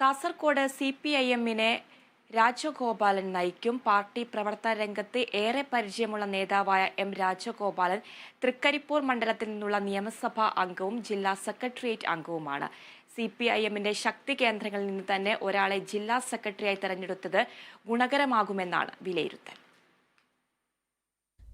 Kasaragod C P I എമ്മിനെ രാജഗോപാലൻ നയിക്കും. Party പ്രവർത്തന രംഗത്ത് ഏറെ പരിചയമുള്ള നേതാവായ എം രാജഗോപാലൻ തൃക്കരിപ്പൂർ മണ്ഡലത്തിൽ നിന്നുള്ള നിയമസഭാ അംഗവും ജില്ലാ സെക്രട്ടേറിയറ്റ് അംഗവുമാണ്. സി പി ഐ എമ്മിന്റെ ശക്തി കേന്ദ്രങ്ങളിൽ നിന്ന് തന്നെ ഒരാളെ ജില്ലാ സെക്രട്ടറിയായി തെരഞ്ഞെടുത്തത് ഗുണകരമാകുമെന്നാണ് വിലയിരുത്തൽ.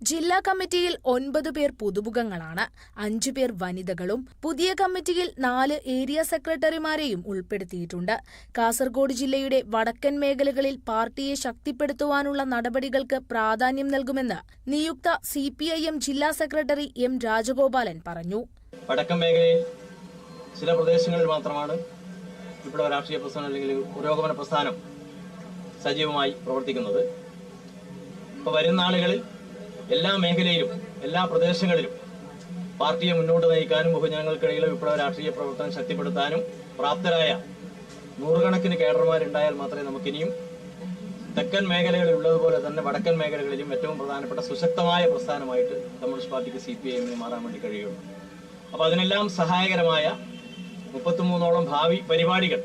ജില്ലാ കമ്മിറ്റിയിൽ ഒൻപത് പേർ പുതുമുഖങ്ങളാണ്. അഞ്ചു പേർ വനിതകളും. പുതിയ കമ്മിറ്റിയിൽ നാല് ഏരിയ സെക്രട്ടറിമാരെയും ഉൾപ്പെടുത്തിയിട്ടുണ്ട്. കാസർഗോഡ് ജില്ലയുടെ വടക്കൻ മേഖലകളിൽ പാർട്ടിയെ ശക്തിപ്പെടുത്തുവാനുള്ള നടപടികൾക്ക് പ്രാധാന്യം നൽകുമെന്ന് നിയുക്ത സി ജില്ലാ സെക്രട്ടറി എം രാജഗോപാലൻ പറഞ്ഞു. വടക്കൻ മേഖലയിൽ ചില പ്രദേശങ്ങളിൽ മാത്രമാണ് ഇവിടെ രാഷ്ട്രീയ പ്രസ്ഥാനം അല്ലെങ്കിൽ പുരോഗമന പ്രസ്ഥാനം സജീവമായി പ്രവർത്തിക്കുന്നത്. ഇപ്പോൾ വരുന്ന ആളുകളിൽ എല്ലാ മേഖലയിലും എല്ലാ പ്രദേശങ്ങളിലും പാർട്ടിയെ മുന്നോട്ട് നയിക്കാനും ബഹുജനങ്ങൾക്കിടയിലെ വിപ്ലവ രാഷ്ട്രീയ പ്രവർത്തനം ശക്തിപ്പെടുത്താനും പ്രാപ്തരായ നൂറുകണക്കിന് കേഡർമാരുണ്ടായാൽ മാത്രമേ നമുക്കിനിയും തെക്കൻ മേഖലകളിൽ ഉള്ളതുപോലെ തന്നെ വടക്കൻ മേഖലകളിലും ഏറ്റവും പ്രധാനപ്പെട്ട സുശക്തമായ പ്രസ്ഥാനമായിട്ട് കമ്മ്യൂണിസ്റ്റ് പാർട്ടിക്ക് സി പി ഐ മാറാൻ വേണ്ടി കഴിയുള്ളൂ. അപ്പൊ അതിനെല്ലാം സഹായകരമായ മുപ്പത്തിമൂന്നോളം ഭാവി പരിപാടികൾ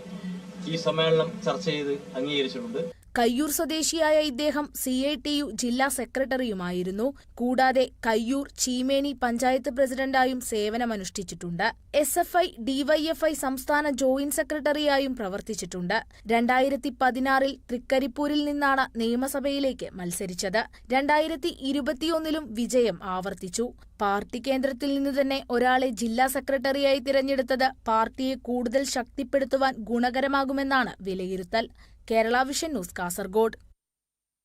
ഈ സമ്മേളനം ചർച്ച ചെയ്ത് അംഗീകരിച്ചിട്ടുണ്ട്. കയ്യൂർ സ്വദേശിയായ ഇദ്ദേഹം സി ഐ ടി യു ജില്ലാ സെക്രട്ടറിയുമായിരുന്നു. കൂടാതെ കയ്യൂർ ചീമേനി പഞ്ചായത്ത് പ്രസിഡന്റായും സേവനമനുഷ്ഠിച്ചിട്ടുണ്ട്. എസ് എഫ് ഐ ഡിവൈഎഫ്ഐ സംസ്ഥാന ജോയിന്റ് സെക്രട്ടറിയായും പ്രവർത്തിച്ചിട്ടുണ്ട്. രണ്ടായിരത്തി പതിനാറിൽ തൃക്കരിപ്പൂരിൽ നിന്നാണ് നിയമസഭയിലേക്ക് മത്സരിച്ചത്. രണ്ടായിരത്തി ഇരുപത്തിയൊന്നിലും വിജയം ആവർത്തിച്ചു. പാർട്ടി കേന്ദ്രത്തിൽ നിന്ന് തന്നെ ഒരാളെ ജില്ലാ സെക്രട്ടറിയായി തിരഞ്ഞെടുത്തത് പാർട്ടിയെ കൂടുതൽ ശക്തിപ്പെടുത്തുവാൻ ഗുണകരമാകുമെന്നാണ് വിലയിരുത്തൽ. കേരള വിഷൻ ന്യൂസ് കാസർഗോഡ്.